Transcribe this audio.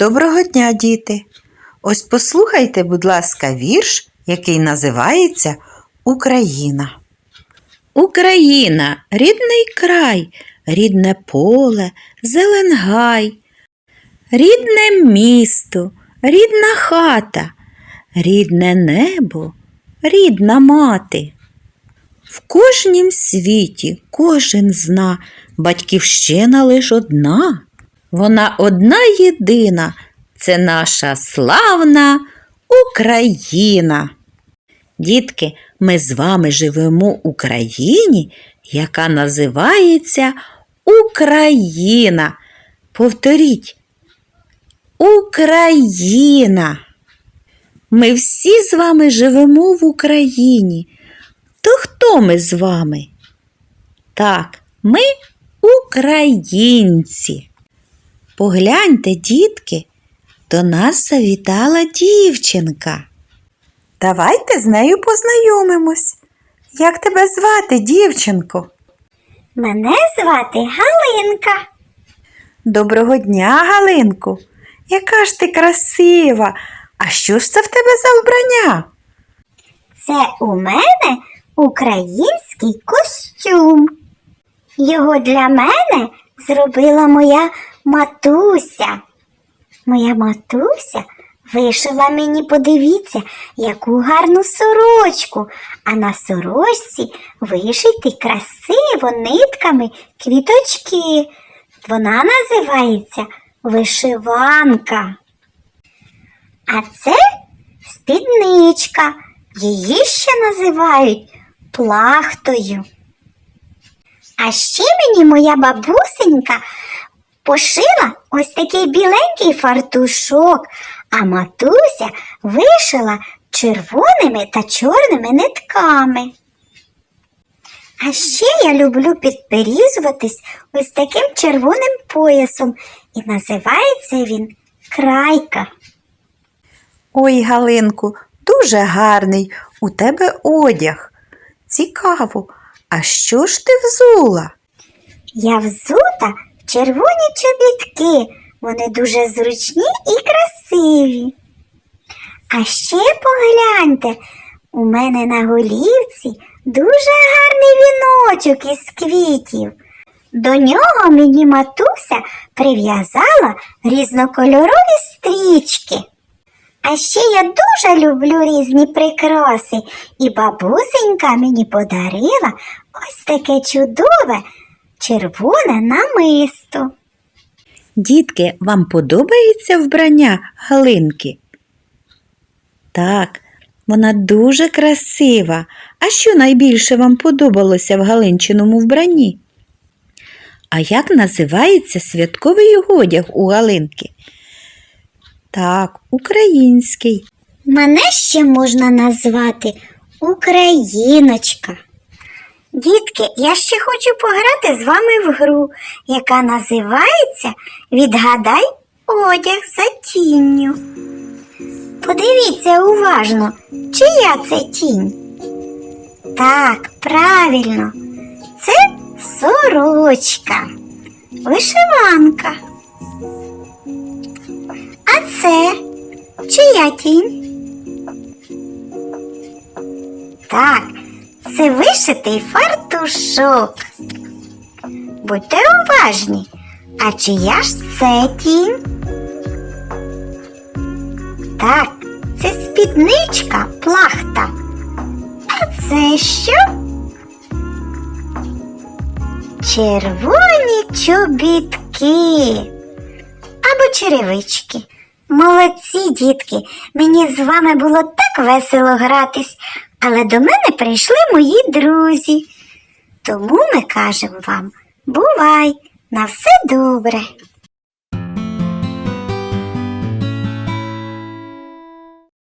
Доброго дня, діти! Ось послухайте, будь ласка, вірш, який називається Україна. Україна рідний край, рідне поле, зелен гай, рідне місто, рідна хата, рідне небо, рідна мати. В кожнім світі кожен зна, батьківщина лиш одна. Вона одна єдина, це наша славна Україна. Дітки, ми з вами живемо в Україні, яка називається Україна. Повторіть. Україна. Ми всі з вами живемо в Україні. То хто ми з вами? Так, ми українці. Погляньте, дітки, до нас завітала дівчинка. Давайте з нею познайомимось. Як тебе звати, дівчинко? Мене звати Галинка. Доброго дня, Галинку. Яка ж ти красива! А що ж це в тебе за вбрання? Це у мене український костюм. Його для мене зробила моя матуся. Моя матуся вишила мені, подивіться, яку гарну сорочку, а на сорочці вишиті красиво нитками квіточки. Вона називається вишиванка. А це спідничка. Її ще називають плахтою. А ще мені моя бабусенька пошила ось такий біленький фартушок, а матуся вишила червоними та чорними нитками. А ще я люблю підперізуватись ось таким червоним поясом, і називається він крайка. Ой, Галинку, дуже гарний у тебе одяг. Цікаво, а що ж ти взула? Я взута червоні чобітки. Вони дуже зручні і красиві. А ще погляньте, у мене на голівці дуже гарний віночок із квітів. До нього мені матуся прив'язала різнокольорові стрічки. А ще я дуже люблю різні прикраси, і бабусенька мені подарила ось таке чудове червоне намисто. Дітки, вам подобається вбрання Галинки? Так, вона дуже красива. А що найбільше вам подобалося в Галинчиному вбранні? А як називається святковий одяг у Галинки? Так, український. Мене ще можна назвати Україночка. Дітки, я ще хочу пограти з вами в гру, яка називається Відгадай одяг за тінню. Подивіться уважно, чия це тінь? Так, правильно, це сорочка, вишиванка. А це чия тінь? Так, це вишитий фартушок. Будьте уважні, а чия ж це тінь? Так, це спідничка плахта. А це що? Червоні чобітки або черевички. Молодці, дітки, мені з вами було так весело гратись, але до мене прийшли мої друзі. Тому ми кажемо вам бувай, на все добре.